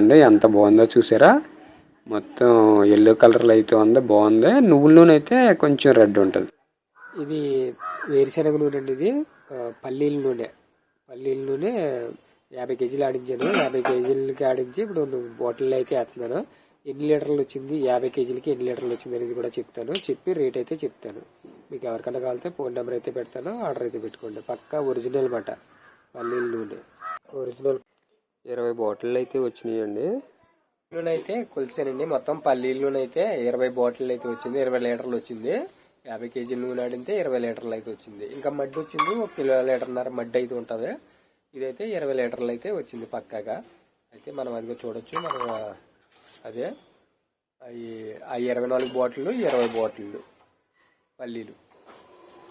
అండి ఎంత బాగుందో చూసారా? మొత్తం ఎల్లో కలర్లో అయితే ఉంది బాగుంది. నువ్వుల నూనె అయితే కొంచెం రెడ్ ఉంటుంది. ఇది వేరుశనగ నూనె అండి ఇది. పల్లీల నూనె. పల్లీల నూనె యాభై కేజీలు ఆడించాను. యాభై కేజీలకి ఆడించి ఇప్పుడు బాటిల్ అయితే వేస్తున్నాను. ఎన్ని లీటర్లు వచ్చింది? యాభై కేజీలకి ఎన్ని లీటర్లు వచ్చింది అనేది కూడా చెప్తాను. చెప్పి రేట్ అయితే చెప్తాను. మీకు ఎవరికైనా కావాలితే ఫోన్ నెంబర్ అయితే పెడతాను. ఆర్డర్ అయితే పెట్టుకోండి. పక్కా ఒరిజినల్ మాట. పల్లీల నూనె. ఒరిజినల్ ఇరవై బాటిల్ అయితే వచ్చినాయండి. అయితే కొలిసానండి. మొత్తం పల్లీలునైతే ఇరవై బాటిల్ అయితే వచ్చింది. ఇరవై లీటర్లు వచ్చింది. యాభై కేజీ నూనె ఆడితే ఇరవై లీటర్లు అయితే వచ్చింది. ఇంకా మడ్డి వచ్చింది. ఒక కిలో లీటర్న్నర మడ్డి అయితే ఉంటుంది. ఇదైతే ఇరవై లీటర్లు అయితే వచ్చింది పక్కాగా. అయితే మనం అదిగో చూడొచ్చు. మనం అదే అవి ఆ ఇరవై నాలుగు బాటిళ్ళు ఇరవై బాటిళ్ళు పల్లీలు.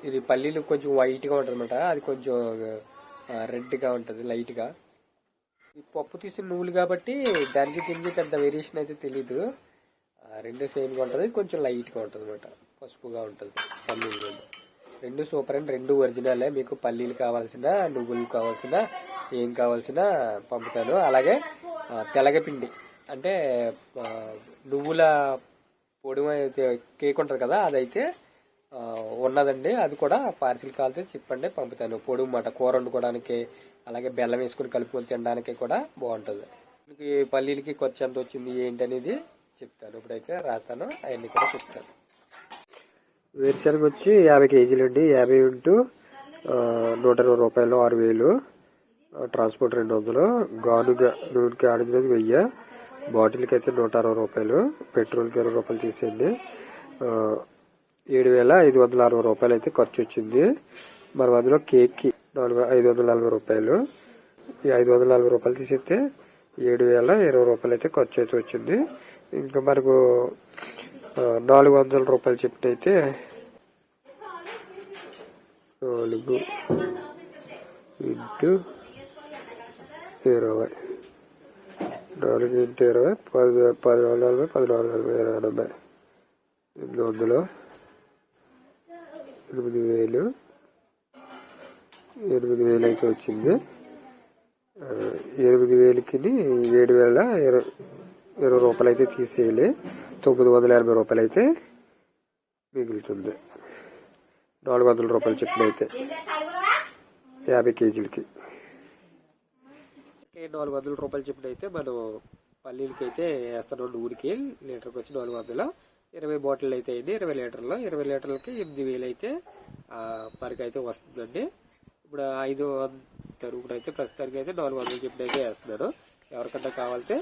ఇది పల్లీలు కొంచెం వైట్గా ఉంటుంది అనమాట అది కొంచెం రెడ్గా ఉంటుంది లైట్గా ఈ పప్పు తీసిన నువ్వులు కాబట్టి దానికి తిరిగి పెద్ద వేరియేషన్ అయితే తెలీదు. రెండు సేమ్గా ఉంటుంది. కొంచెం లైట్గా ఉంటుంది అనమాట పసుపుగా ఉంటుంది. పల్లీలు రెండు. రెండు సూపర్ అండ్ రెండు ఒరిజినలే మీకు పల్లీలు కావాల్సిన నువ్వులు కావాల్సిన ఏం కావాల్సిన పంపుతాను. అలాగే తెలగపిండి. అంటే నువ్వుల పొడి అయితే కేక్ ఉంటుంది కదా అదైతే ఉన్నదండి. అది కూడా పార్సిల్ కాల్తే చెప్పండి పంపుతాను. పొడి మాట కూర వండుకోవడానికి అలాగే బెల్లం వేసుకుని కలుపుకొని తినడానికి కూడా బాగుంటుంది. మీకు ఈ పల్లీలకి ఖర్చు ఎంత వచ్చింది ఏంటి అనేది చెప్తాను. ఇప్పుడైతే రాస్తాను అవన్నీ కూడా చెప్తాను. వేరుశనగ వచ్చి యాభై కేజీలు అండి. యాభై ఇంటూ నూట ఇరవై రూపాయలు ఆరు వేలు. ట్రాన్స్పోర్ట్ రెండు వందలు. గానుగా నూనెకి ఆడించినది వెయ్యి. బాటిల్కి అయితే నూట అరవై రూపాయలు. పెట్రోల్కి ఇరవై రూపాయలు తీసేయండి. ఏడు వేల ఐదు వందల అరవై రూపాయలు అయితే ఖర్చు వచ్చింది మనం అందులో కేక్కి నాలుగు ఐదు వందల నలభై రూపాయలు. ఈ ఐదు వందల నలభై రూపాయలు తీసేస్తే ఏడు వేల ఇరవై రూపాయలు అయితే ఖర్చు అయితే వచ్చింది. ఇంకా మనకు నాలుగు వందల రూపాయలు చెప్పిన అయితే నాలుగు ఇంటూ ఇరవై. నాలుగు ఇంటూ ఇరవై పది పదినాలుగు నలభై పద్నాలుగు నలభై ఇరవై ఎనభై ఎనిమిది వందలు. ఎనిమిది వేలు. ఎనిమిది వేలు అయితే వచ్చింది ఎనిమిది వేలకి ఏడు వేల ఇరవై ఇరవై రూపాయలు అయితే తీసేయాలి. తొమ్మిది వందల ఎనభై రూపాయలు అయితే మిగులుతుంది. నాలుగు వందల రూపాయలు చెప్పిన అయితే యాభై కేజీలకి. నాలుగు వందల రూపాయలు చెప్పిన అయితే మనం పల్లీలకి అయితే వేస్తాను నూనెకి లీటర్కి వచ్చి నాలుగు వందలు. ఇరవై బాటిల్ అయితే ఇది ఇరవై లీటర్లు. ఇరవై లీటర్లకి ఎనిమిది వేలు అయితే పరికి అయితే వస్తుందండి. ఇప్పుడు ఐదు వందలు అయితే ప్రస్తుతానికి అయితే నాలుగు వందలు చెప్పిన అయితే వేస్తున్నారు. ఎవరికన్నా కావాలంటే